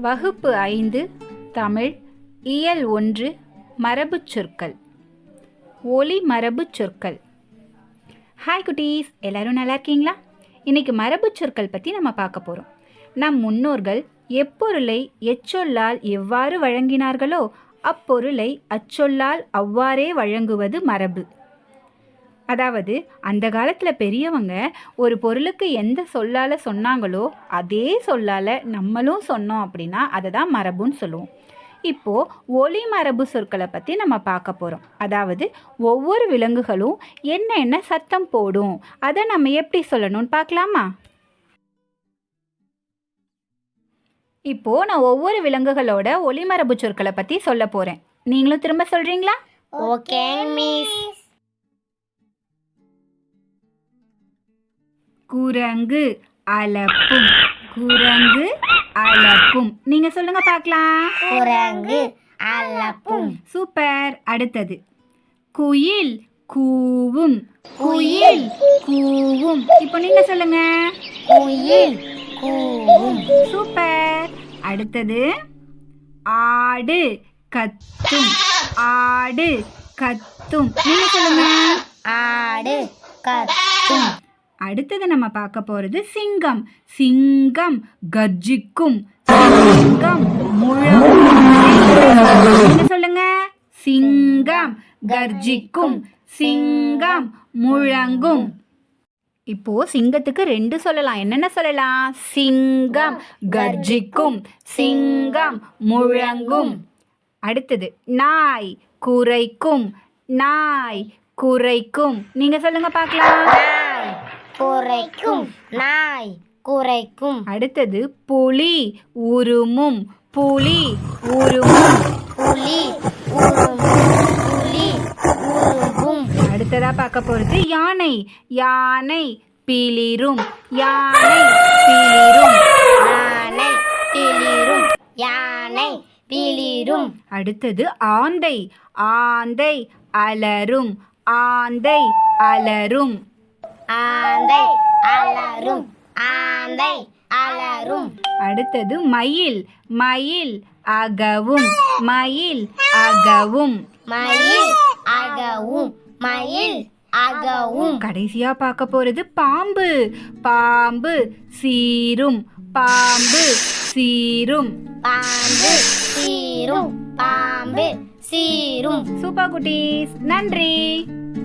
வகுப்பு ஐந்து தமிழ் இயல் ஒன்று மரபுச் சொற்கள். ஒலி மரபுச் சொற்கள். ஹாய் குட்டீஸ். எல்லாரும் நல்லா இருக்கீங்களா? இன்னைக்கு மரபுச் சொற்கள் பற்றி நம்ம பார்க்க போகிறோம் நம் முன்னோர்கள் எப்பொருளை எச்சொல்லால் எவ்வாறு வழங்கினார்களோ அப்பொருளை அச்சொல்லால் அவ்வாறே வழங்குவது மரபு. அதாவது அந்த காலத்தில் பெரியவங்க ஒரு பொருளுக்கு எந்த சொல்லால் சொன்னாங்களோ அதே சொல்லால் நம்மளும் சொன்னோம் அப்படின்னா அதை தான் மரபுன்னு சொல்லுவோம். இப்போது ஒலி மரபு சொற்களை பற்றி நம்ம பார்க்க போகிறோம் அதாவது ஒவ்வொரு விலங்குகளும் என்ன என்ன சத்தம் போடும் அதை நம்ம எப்படி சொல்லணும்னு பார்க்கலாமா? இப்போது நான் ஒவ்வொரு விலங்குகளோட ஒளிமரபு சொற்களை பற்றி சொல்ல போகிறேன் நீங்களும் திரும்ப சொல்கிறீங்களா ஓகே மிஸ் குரங்கு அலப்பும் குரங்கு அலப்பும் நீங்க சொல்லுங்க பார்க்கலாம். குரங்கு அலப்பும் சூப்பர். அடுத்தது. குயில் கூவும். குயில் கூவும். இப்போ நீங்க சொல்லுங்க. குயில் கூவும். சூப்பர். அடுத்தது. ஆடு கத்தும். ஆடு கத்தும். நீங்க சொல்லுங்க. ஆடு கத்தும். அடுத்தது நம்ம பார்க்க போறது சிங்கம். சிங்கம் கர்ஜிக்கும். சிங்கம் முழங்கும் சொல்லுங்க? சிங்கம் கர்ஜிக்கும். சிங்கம் முழங்கும். இப்போ சிங்கத்துக்கு ரெண்டு சொல்லலாம். என்னென்ன சொல்லலாம்? சிங்கம் கர்ஜிக்கும். சிங்கம் முழங்கும். அடுத்தது நாய் குறைக்கும் நாய் குறைக்கும் நீங்க சொல்லுங்க பார்க்கலாம். நாய் குரைக்கும் நாய் குரைக்கும் அடுத்தது புலி உருமும். புலி உருமும். புலி உருமும். புலி உருமும். அடுத்ததா பார்க்க போறது யானை. யானை பிளிரும். யானை பிளிரும். யானை பிளிரும். யானை பிளிரும். அடுத்தது ஆந்தை. ஆந்தை அலரும். ஆந்தை அலரும். ஆந்தை அலரும். ஆந்தை அலரும். அடுத்தது மயில். மயில் அகவும். மயில் அகவும். மயில் அகவும். மயில் அகவும். கடைசியா பார்க்க போறது பாம்பு. பாம்பு சீரும். பாம்பு சீரும். பாம்பு சீரும். பாம்பு சீரும். சூப்பர் குட்டீஸ். நன்றி.